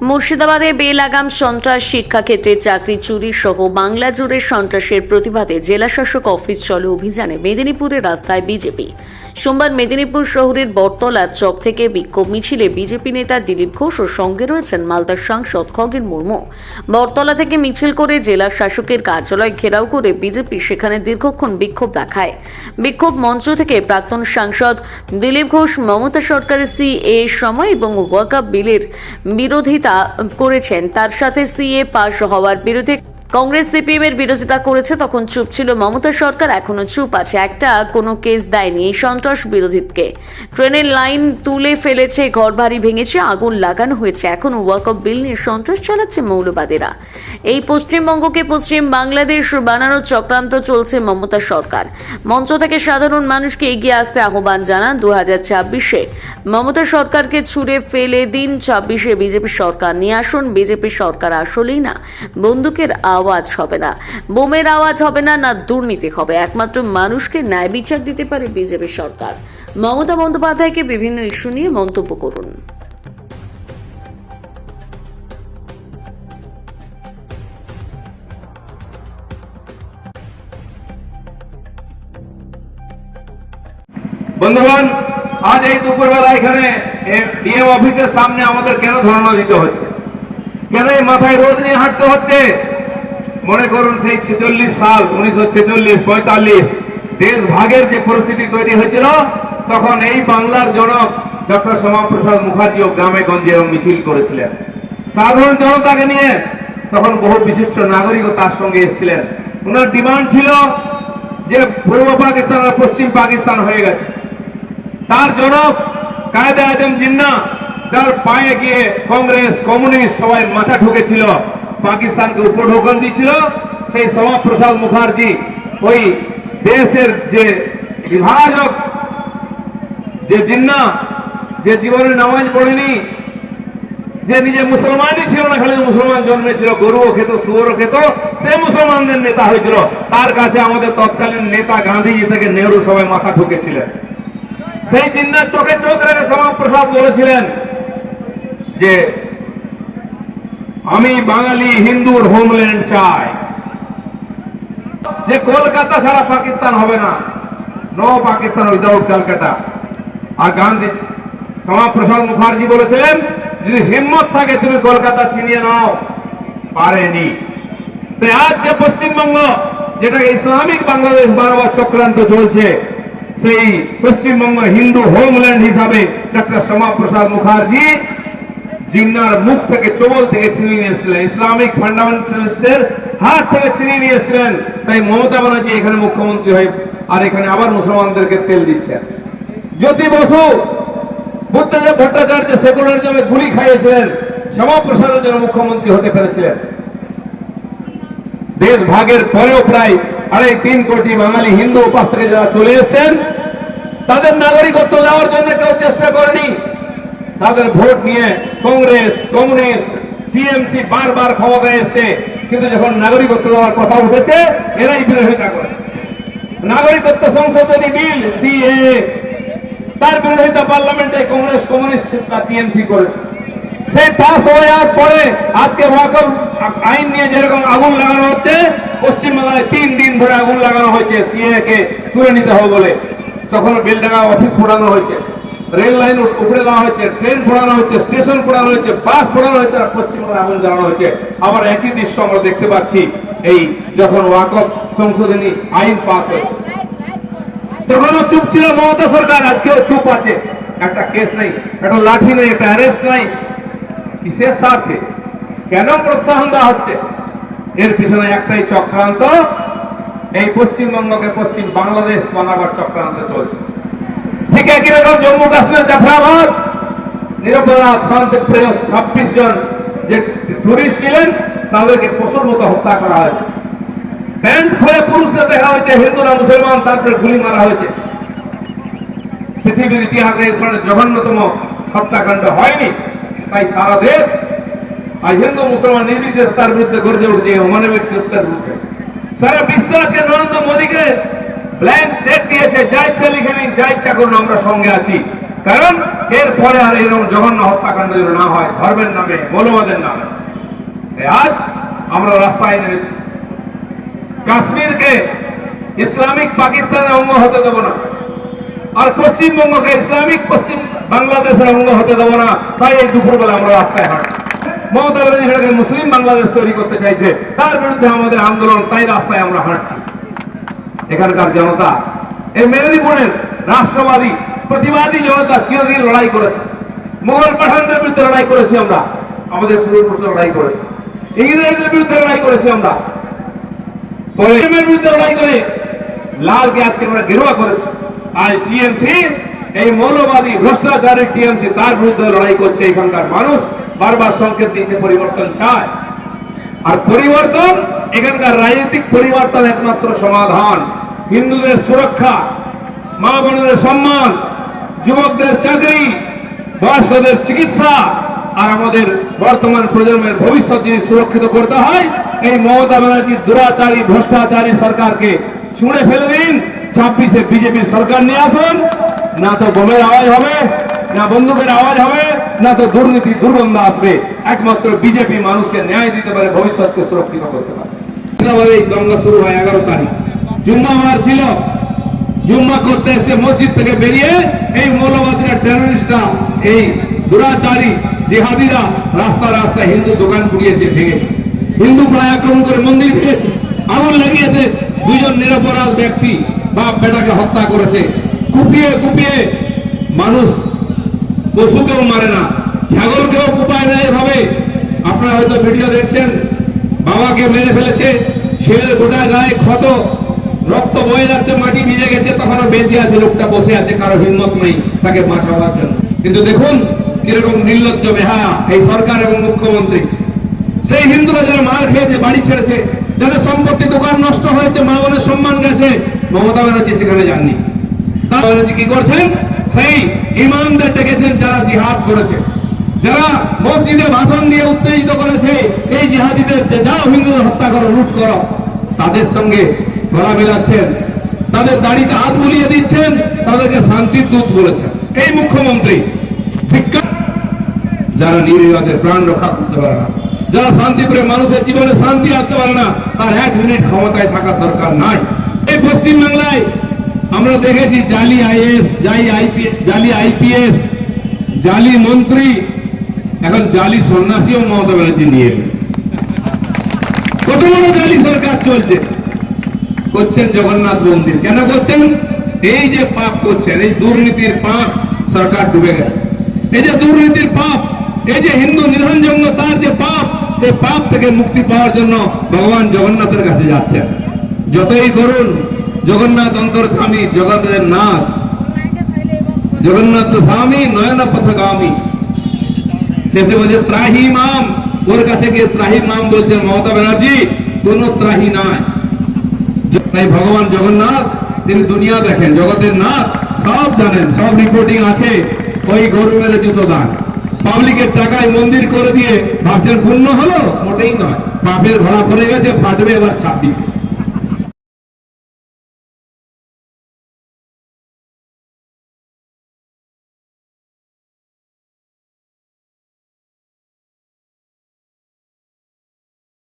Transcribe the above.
মুর্শিদাবাদে বেলাগাম সন্ত্রাস শিক্ষাক্ষেত্রে চাকরি চুরি সহ বাংলা জুড়ে সন্ত্রাসের প্রতিবাদে জেলাশাসক অফিস চলো অভিযানে মেদিনীপুরের রাস্তায় বিজেপি। সোমবার মেদিনীপুর শহরের বটতলা চক থেকে বিক্ষোভ মিছিলে বিজেপি নেতা দিলীপ ঘোষ ও সঙ্গে রয়েছেন মালদার সাংসদ খগেন মুর্মু। বটতলা থেকে মিছিল করে জেলা শাসকের কার্যালয় ঘেরাও করে বিজেপি সেখানে দীর্ঘক্ষণ বিক্ষোভ দেখায়। বিক্ষোভ মঞ্চ থেকে প্রাক্তন সাংসদ দিলীপ ঘোষ, মমতা সরকারের সিএ সময় এবং ওয়াকাপ বিলের বিরোধিতা করেছেন। তার সাথে সিএ পাশ হওয়ার বিরুদ্ধে কংগ্রেস সিপিএম এর বিরোধিতা করেছে তখন চুপ ছিল মমতা সরকার, এখনও চুপ আছে। একটা কোনো কেস দেয়নি এই সন্ত্রাস বিরোধীকে। ট্রেনের লাইন তুলে ফেলেছে, ঘরবাড়ি ভেঙেছে, আগুন লাগানো হয়েছে। এখন ওয়াকফ বিল নিয়ে সন্ত্রাস চালাচ্ছে মৌলবাদীরা। এই পশ্চিমবঙ্গকে পশ্চিম বাংলাদেশ বানানোর চক্রান্ত চলছে মমতা সরকার। মঞ্চ থেকে সাধারণ মানুষকে এগিয়ে আসতে আহ্বান জানান দু হাজার ছাব্বিশে। মমতা সরকারকে ছুড়ে ফেলে দিন ছাব্বিশে। বিজেপি সরকার নিয়ে আসুন, বিজেপি সরকার আসলেই না। বন্দুকের আওয়াজ হবে না। বোমের আওয়াজ হবে না না দুর্নীতি হবে। একমাত্র মানুষকে ন্যায় বিচার দিতে পারে বিজেপি সরকার। মমতা বন্দ্যোপাধ্যায়কে বিভিন্ন ইস্যু নিয়ে মন্তব্য করুন। বন্ধুগণ, আজ এই দুপুরবেলা এখানে ডিএম অফিসের সামনে আমাদের কেন ধর্ণা দিতে হচ্ছে? কেন এই মাথায় রোদ নিয়ে হাঁটতে হচ্ছে? মনে করুন সেই ছেচল্লিশ সাল, উনিশশো ছেচল্লিশ, পঁয়তাল্লিশ, দেশ ভাগের যে পরিস্থিতি তৈরি হয়েছিল, তখন এই বাংলার জনক ডক্টর শ্যামাপ্রসাদ মুখার্জিও গ্রামে গঞ্জে মিছিল করেছিলেন। সাধারণ জনতাকে নিয়ে তখন বহু বিশিষ্ট নাগরিকও তার সঙ্গে এসেছিলেন। ওনার ডিমান্ড ছিল যে পূর্ব পাকিস্তান আর পশ্চিম পাকিস্তান হয়ে গেছে। তার জনক কায়দে আজম জিন্না, যার পায়ে গিয়ে কংগ্রেস, কমিউনিস্ট সবাই মাথা ঠুকেছিল। পাকিস্তানকে উপর ঢোকন দিয়েছিল, সেই শ্যামাপ্রসাদ মুখার্জি ওই দেশের যে বিভাজক, যে জিন্না, যে জীবনে নামাজ পড়েনি, যে নিজে মুসলমানই ছিল না, খালি মুসলমান জন্মেছিল, গরুও খেত, শুয়োরও খেত, সে মুসলমানদের নেতা হয়েছিল। তার কাছে আমাদের তৎকালীন নেতা গান্ধীজি থেকে নেহরু সবাই মাথা ঠুকেছিলেন। সেই চিন্তার চোখে চোখ রেখে শ্যামাপ্রসাদ বলেছিলেন যে আমি বাঙালি হিন্দুর হোমল্যান্ড চাই। যে কলকাতা ছাড়া পাকিস্তান হবে না নো পাকিস্তান উইদাউট কলকাতা আর গান্ধী, শ্যামাপ্রসাদ মুখার্জি বলেছিলেন যদি হিম্মত থাকে তুমি কলকাতা ছিনিয়ে নাও। পারেনি। তাই আজ যে পশ্চিমবঙ্গ যেটাকে ইসলামিক বাংলাদেশ বারবার চক্রান্ত চলছে, সেই পশ্চিমবঙ্গ হিন্দু হোমল্যান্ড হিসাবে ডক্টর শ্যামাপ্রসাদ মুখার্জি জিন্নার মুখ থেকে চবল থেকে ছিনিয়ে নিয়েছিলেন। ইসলামিক ফান্ডামেন্টালিস্টদের হাত থেকে ছিনিয়ে নিয়েছিলেন। তাই মমতা ব্যানার্জি এখানে মুখ্যমন্ত্রী হয়ে আর এখানে আবার মুসলমানদেরকে তেল দিচ্ছেন। জ্যোতি বসু বুদ্ধদেব ভট্টাচার্য সেকুলারিজমে গুলি খাইয়েছিলেন। শ্যামাপ্রসাদের জন্য মুখ্যমন্ত্রী হতে পেরেছিলেন। দেশ ভাগের পরেও প্রায় আড়াই তিন কোটি বাঙালি হিন্দু উপাস থেকে যারা চলে এসেছেন, তাদের নাগরিকত্ব দেওয়ার জন্য কেউ চেষ্টা করেনি। তাদের ভোট নিয়ে কংগ্রেস, কমিউনিস্ট, টিএমসি বারবার ক্ষমতায় এসছে। কিন্তু যখন নাগরিকত্ব দেওয়ার কথা উঠেছে, এরাই বিরোধিতা করে নাগরিকত্ব সংশোধনী বিল সিএ, তার বিরোধিতা পার্লামেন্টে কংগ্রেস, কমিউনিস্ট বা টিএমসি করেছে। সেই পাস হয়ে যাওয়ার পরে আজকে ওয়াকফ আইন নিয়ে যেরকম আগুন লাগানো হচ্ছে পশ্চিমবাংলায় তিন দিন ধরে আগুন লাগানো হয়েছে, সিএ কে তুলে নিতে হবে বলে। তখন বেলডাঙ্গা অফিস ফোড়ানো হয়েছে। রেল লাইন উপরে দেওয়া হয়েছে, ট্রেন ফোড়ানো হচ্ছে স্টেশন ফোড়ানো হয়েছে, বাস ফোড়ানো হয়েছে, আর পশ্চিমবঙ্গে আগুন জ্বালানো হয়েছে। আবার একই দৃশ্য আমরা দেখতে পাচ্ছি এই যখন ওয়াকফ সংশোধনী আইন পাস হয়েছে। তখনও চুপ ছিল মমতা সরকার, আজকেও চুপ আছে। একটা কেস নাই, একটা লাঠি নেই, একটা অ্যারেস্ট নাই। কিসের স্বার্থে? কেন প্রোৎসাহন দেওয়া হচ্ছে? এর পিছনে একটাই চক্রান্ত, এই পশ্চিমবঙ্গকে পশ্চিম বাংলাদেশ বানাবার চক্রান্ত চলছে। ঠিক একই রকম জম্মু কাশ্মীর জাফরাবাদ। নিরপরাধ শান্তি প্রিয় ছাব্বিশ জন যে টুরিস্ট ছিলেন, তাদেরকে পশুর মতো হত্যা করা হয়েছে। প্যান্ট খুলে পুরুষদের দেখা হয়েছে, হিন্দু না মুসলমান, তারপরে গুলি মারা হয়েছে। পৃথিবীর ইতিহাসে ধরনের জঘন্যতম হত্যাকাণ্ড হয়নি, তাই সারা দেশ, আর হিন্দু মুসলমান নির্বিশেষ তার বিরুদ্ধে গর্জে উঠছে অমানবিক বিরুদ্ধে সারা বিশ্ব আজকে নরেন্দ্র মোদীকে ব্ল্যাঙ্ক চেক দিয়েছে যা ইচ্ছা লিখে নিন যা ইচ্ছা করুন আমরা সঙ্গে আছি। কারণ এরপরে আর এরকম জঘন্য হত্যাকাণ্ড যেন না হয়, ধর্মের নামে, মৌলবাদের নামে। আজ আমরা রাস্তায় নেমেছি। কাশ্মীরকে ইসলামিক পাকিস্তানের অঙ্গ হতে দেব না। আর পশ্চিমবঙ্গকে ইসলামিক পশ্চিম বাংলাদেশের অঙ্গ হতে দেব না। তাই এই দুপুরবেলা আমরা রাস্তায় হাঁটি মমতা ব্যানার্জি মুসলিম বাংলাদেশ তৈরি করতে চাইছে, তার বিরুদ্ধে আমাদের আন্দোলন, তাই রাস্তায় আমরা হাঁটছি। এখানকার জনতা, এই মেদিনীপুরের রাষ্ট্রবাদী, প্রতিবাদী জনতা চিরদিন লড়াই করেছে। মোগল পাঠানদের বিরুদ্ধে লড়াই করেছি আমরা, আমাদের পূর্বপুরুষরা লড়াই করেছে। ইংরেজদের বিরুদ্ধে লড়াই করেছি আমরা। বিরুদ্ধে লড়াই করে লালকে আজকে আমরা গেরুয়া করেছি। আর টিএমসি, এই মৌলবাদী, ভ্রষ্টাচারী টিএমসি, তার বিরুদ্ধে লড়াই করছে এখানকার মানুষ। বারবার সংকেত দিয়েছে, পরিবর্তন চায়। আর পরিবর্তন, এখানকার রাজনৈতিক পরিবর্তন একমাত্র সমাধান। হিন্দুদের সুরক্ষা মা বোনদের সম্মান, যুবকদের চাকরি, বয়স্কদের চিকিৎসা, আর আমাদের বর্তমান প্রজন্মের ভবিষ্যৎ যদি সুরক্ষিত করতে হয়, এই মমতা ব্যানার্জির দুরাচারী, ভ্রষ্টাচারী সরকারকে ছুঁড়ে ফেলে দিন। ছাব্বিশে বিজেপি সরকার নিয়ে আসুন, না তো বোমের আওয়াজ হবে। না বন্দুকের আওয়াজ হবে, না তো দুর্নীতি দুর্গন্ধ আসবে। একমাত্র বিজেপি মানুষকে ন্যায় দিতে পারে, ভবিষ্যৎকে সুরক্ষিত করতে পারে। এই দঙ্গা শুরু হয় এগারো তারিখ। জুম্মাবার ছিল। জুম্মা করতে এসে মসজিদ থেকে বেরিয়ে এই মৌলবাদীরা টেররিস্টরা এই দুরাচারী, জেহাদিরা রাস্তা রাস্তা হিন্দু দোকান পুড়িয়েছে, ভেঙেছে। হিন্দু প্রায় আক্রমণ করে মন্দির ভেঙেছে। আগুন লাগিয়েছে। দুজন নিরপরাধ ব্যক্তি বাপ বেটাকে হত্যা করেছে। কুপিয়ে কুপিয়ে মানুষ পশুকেও মারে না, ছাগলকেও কুপায় দেয় এভাবে। আপনারা হয়তো ভিডিও দেখছেন, বাবাকে মেরে ফেলেছে, ছেলের গোটা গায়ে ক্ষত, রক্ত বয়ে যাচ্ছে, মাটি ভিজে গেছে তখনও বেঁচে আছে, লোকটা বসে আছে, কারও হিম্মত নেই তাকে বাঁচাবার জন্য। কিন্তু দেখুন কীরকম নির্লজ্জ বেহায়া এই সরকার এবং মুখ্যমন্ত্রী। সেই হিন্দুরা যারা মার খেয়েছে, বাড়ি ছেড়েছে, যাদের সম্পত্তি দোকান নষ্ট হয়েছে, মা বোনের সম্মান গেছে, মমতা ব্যানার্জি সেখানে যাননি। কি করছেন সেই ইমানদের ডেকেছেন যারা জিহাদ করেছে। যারা মসজিদে ভাষণ দিয়ে উত্তেজিত করেছে, এই জিহাদিদের যে যাও হিন্দুদের হত্যা করো, লুট করো, তাদের সঙ্গে গলা তাদের দাড়িতে হাত বুলিয়ে দিচ্ছেন, তাদেরকে শান্তির দূত বলেছেন। এই মুখ্যমন্ত্রী যারা প্রাণ রক্ষা করতে পারে না, যারা শান্তিপুরে মানুষের জীবনে শান্তি আনতে পারে না, তার এক মিনিট ক্ষমতায় থাকার দরকার নাই। এই পশ্চিম বাংলায় আমরা দেখেছি জালি আইএস, জালি আইপিএস জালি আইপিএস, জালি মন্ত্রী, এখন জালি সন্ন্যাসীও মমতা ব্যানার্জি নিয়ে কত বড় জালি সরকার চলছে? করছেন জগন্নাথ মন্দির। কেন করছেন? এই যে পাপ করছেন, এই দুর্নীতির পাপ সরকার ডুবে গেছে। এই যে দুর্নীতির পাপ, এই যে হিন্দু নিধন জন্য তার যে পাপ সেই পাপ থেকে মুক্তি পাওয়ার জন্য ভগবান জগন্নাথের কাছে যাচ্ছেন। যতই করুন জগন্নাথ অন্তর্ধামী জগতের নাথ। জগন্নাথ স্বামী, নয়ন পথগামী। শেষে বলছে, ত্রাহি মাম। ওর কাছে গিয়ে ত্রাহি মাম বলছেন মমতা ব্যানার্জি, কোন ত্রাহি নাই। তাই ভগবান জগন্নাথ, তিনি দুনিয়া দেখেন, জগতের নাথ, সব জানেন, সব রিপোর্টিং আছে। ওই গরু মেরে জুতো দান। পাবলিকের টাকায় মন্দির করে দিয়ে ভাবছেন পূর্ণ হলো, মোটেই নয়। পাপের ভরা পড়ে গেছে, ফাটবে এবার ছাব্বিশে।